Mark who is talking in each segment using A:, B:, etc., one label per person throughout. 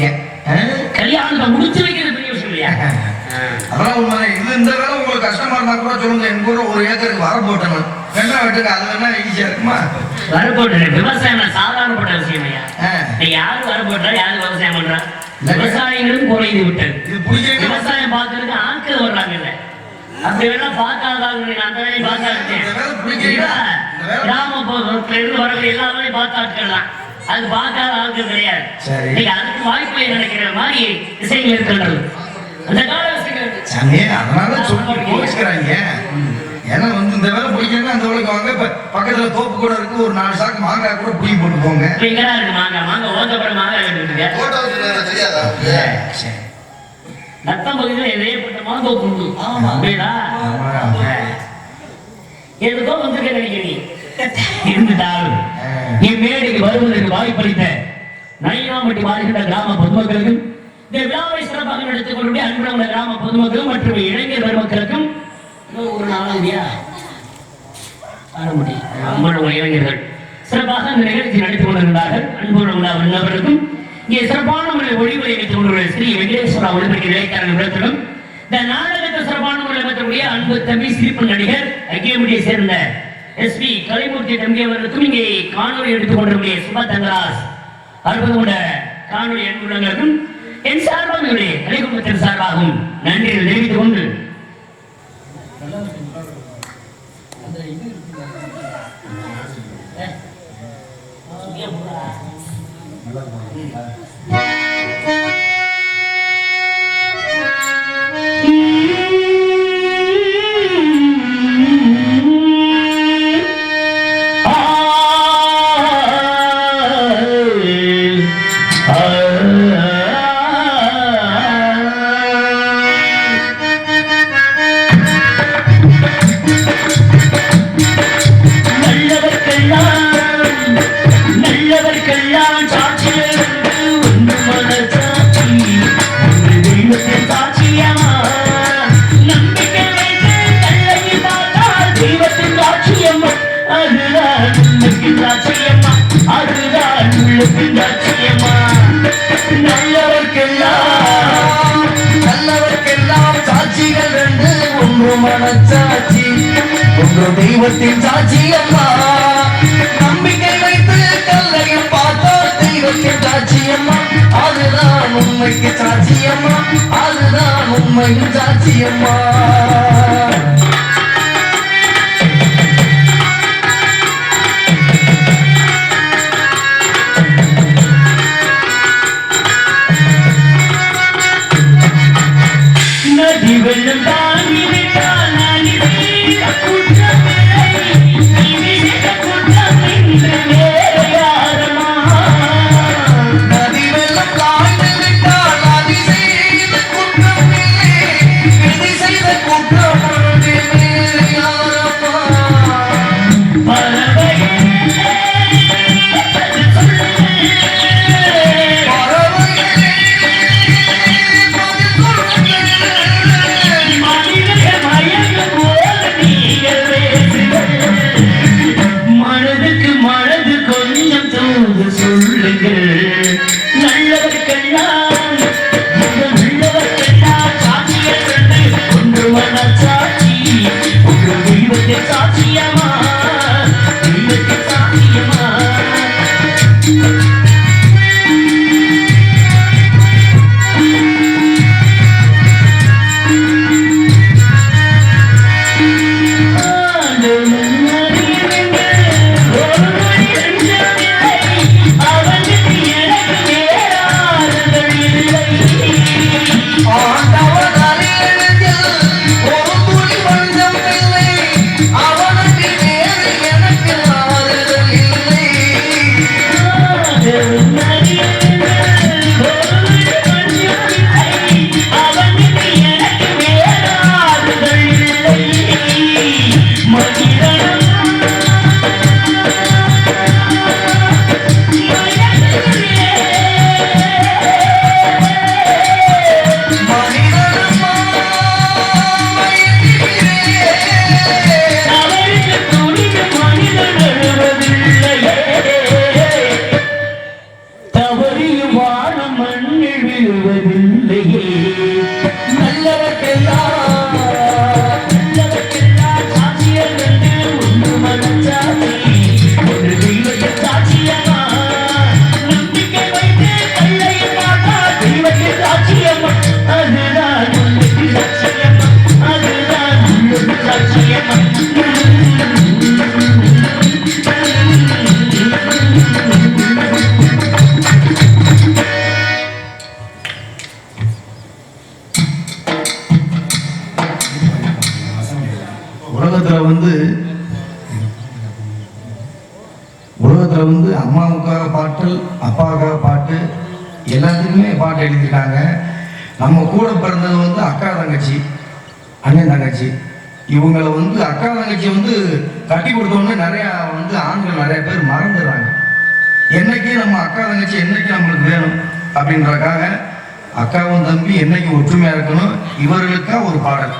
A: வந்திருக்கேன் ஆ?
B: கல்யாணத்தை முடிச்சு வைக்கிறது பெரிய விஷயம் இல்லையா?
A: அதெல்லாம் உண்மை இது இந்த வேலை உங்களுக்கு கஷ்டமா இருந்தா கூட சொல்லுங்க. எங்க ஊர்ல ஒரு ஏக்கருக்கு வர போட்டேன் வெண்ணா வெட்டுக்கு அது வேணா ஈஸியா இருக்குமா?
B: வரப்போட்டு விவசாயம் சாதாரணப்பட்ட விஷயம். நீ யாரு வரப்போட்டா யாரு விவசாயம் பண்றா?
A: இல்ல.
B: விவசாயிகளும் குறைந்து விட்டது. விவசாயம் பார்க்கறதுக்கு ஆட்கள் வர்றாங்கல்ல அப்படி வேணா பார்க்காதாங்க அந்த வேலையை பார்க்க
A: இந்த வேலை பிடிக்கிறீங்களா? இந்த வேலை-
B: கிராமப்புறத்துல இருந்து வரக்கூடிய எல்லா வேலையும் பார்த்த ஆட்கள் தான். அது பார்க்காத ஆட்கள் கிடையாது.
A: சரி.
B: நீங்க அதுக்கு வாய்ப்பை நினைக்கிற மாதிரி விஷயங்கள் இருக்கின்றது அந்த கால
A: சாமி அதனால சொல்லி கோச்சுக்கிறாங்க ஏன்னா வந்து இந்த வேலை பிடிக்கணும்னா அந்த வேலைக்கு வாங்க. இப்ப பக்கத்துல தோப்பு கூட இருக்கு. ஒரு நாலு சாக்கு மாங்காய் கூட புளி போட்டு போங்க.
B: இப்ப இங்கதான் இருக்கு மாங்க மாங்க ஓதப்பட மாங்க இருக்கு
C: போட்டோ தெரியாதா?
A: சரி.
B: நத்தம் பகுதியில் எதையப்பட்ட மாங்கோ உண்டு புரியுதா. எதுக்கோ வந்திருக்க நினைக்கிறீங்க. இருந்துட்டாலும். என் மேடைக்கு வருவதற்கு வாய்ப்பளித்த நயினாம்பட்டி வாழ்கின்ற கிராம பொதுமக்களுக்கும் இந்த விழாவை சிறப்பாக நடத்திக் கொண்டு அன்புள்ள கிராம பொதுமக்களும் மற்றும் இளைஞர் பெருமக்களுக்கும் ஒரு நாள் இல்லையா ஆரம்பி அன்புள்ள இளைஞர்கள் சிறப்பாக இந்த நிகழ்ச்சி நடத்திக் கொண்டிருந்தார்கள் அன்புள்ள உள்ளவர்களுக்கும் இங்கே சிறப்பான முறையில் ஒளிவுரை வைத்துக் கொண்டுள்ள ஸ்ரீ வெங்கடேஸ்வரா ஒளிபெருக்கி இடைக்கான நிறுவனத்திலும் இந்த நாடகத்தை சிறப்பான முறையில் வைக்கக்கூடிய அன்பு தம்பி சிரிப்பு நடிகர் ஐக்கியமுடியை சேர்ந்த எஸ் பி கலைமூர்த்தி தம்பி அவர்களுக்கும் இங்கே காணொலி எடுத்துக் கொண்டிருக்கூடிய சுபா தங்கராஜ் அற்புதமுள்ள காணொலி அன்புள்ளங்களுக்கும் என் சார்பாக இவருடைய கலைக்குடும்பத்தின் சார்பாகவும் நன்றி தெரிவித்துக் கொண்டு நல்லவர்க்கெல்லாம் சாட்சிகள்
A: ரெண்டு ஒன்று மனச்சாட்சி ஒன்று தெய்வத்தின் சாட்சி அம்மா நம்பிக்கை வைத்து கல்லையும் பார்த்தால் தெய்வத்தின் சாட்சி அம்மா அதுதான் உண்மைக்கு சாட்சி அம்மா அதுதான் உண்மையின் சாட்சி அம்மா Even the வந்து உலகத்துல வந்து அம்மாவுக்காக பாட்டு அப்பாவுக்காக பாட்டு எல்லாத்துக்குமே பாட்டு எழுதியிருக்காங்க. நம்ம கூட பிறந்தது வந்து அக்கா தங்கச்சி அண்ணன் தங்கச்சி. இவங்களை வந்து அக்கா தங்கச்சி வந்து கட்டி கொடுத்தோன்னே நிறையா வந்து ஆண்கள் நிறைய பேர் மறந்துடுறாங்க. என்னைக்கு நம்ம அக்கா தங்கச்சி என்னைக்கு நம்மளுக்கு வேணும் அப்படின்றக்காக அக்காவும் தம்பி என்னைக்கு ஒற்றுமையாக இருக்கணும்? இவர்களுக்காக ஒரு பாடல்.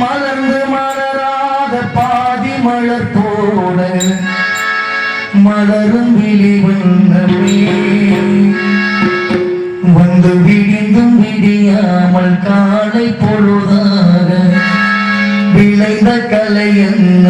A: மலர்ந்து மலராத பாதி மலர் போட மலரும் விழி வண்ணமே வந்து விடிந்தும் விடியாமல் காலை பொழுதாக விளைந்த கலை என்ன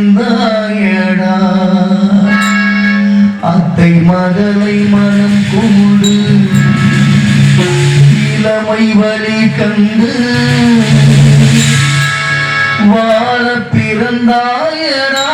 A: வந்தாயடா. அத்தை மகளை மனம் கூடு இளமை வழி கண்டு வாழ பிறந்தாயடா.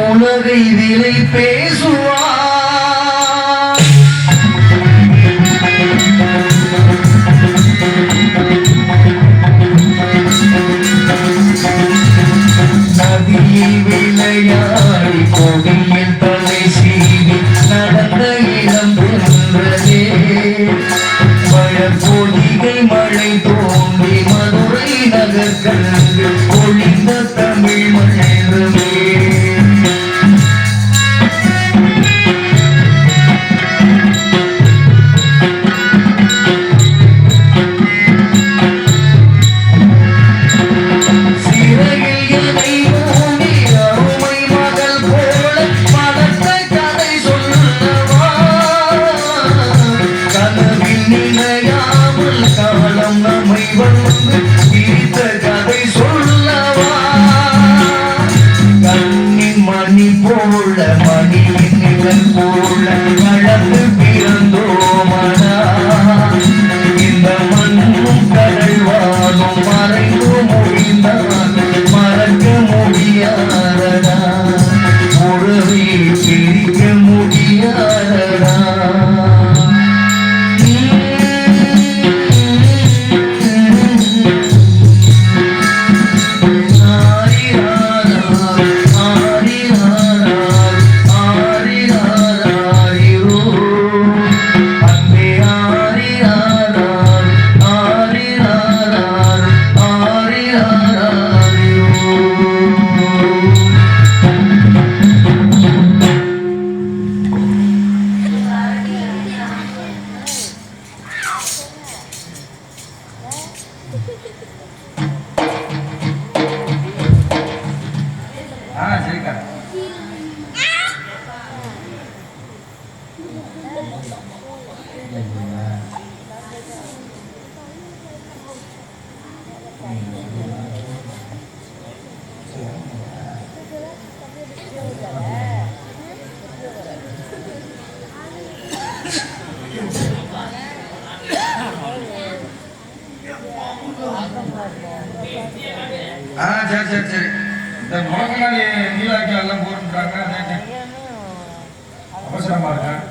A: உலகை விலை பேசுவார். நதியில் விளையாடி கோவிலில் தலை சீவி நடந்த இளம் பென்றதே மழை தோன்றி மதுரை நகர்கள் ஒளிந்த
D: ஆ சரி சரி சரி. இந்த முழங்காலி நீலாக்கி எல்லாம் போட்டுட்டாங்க. அவசரமா இருக்கேன்.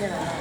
E: Yeah.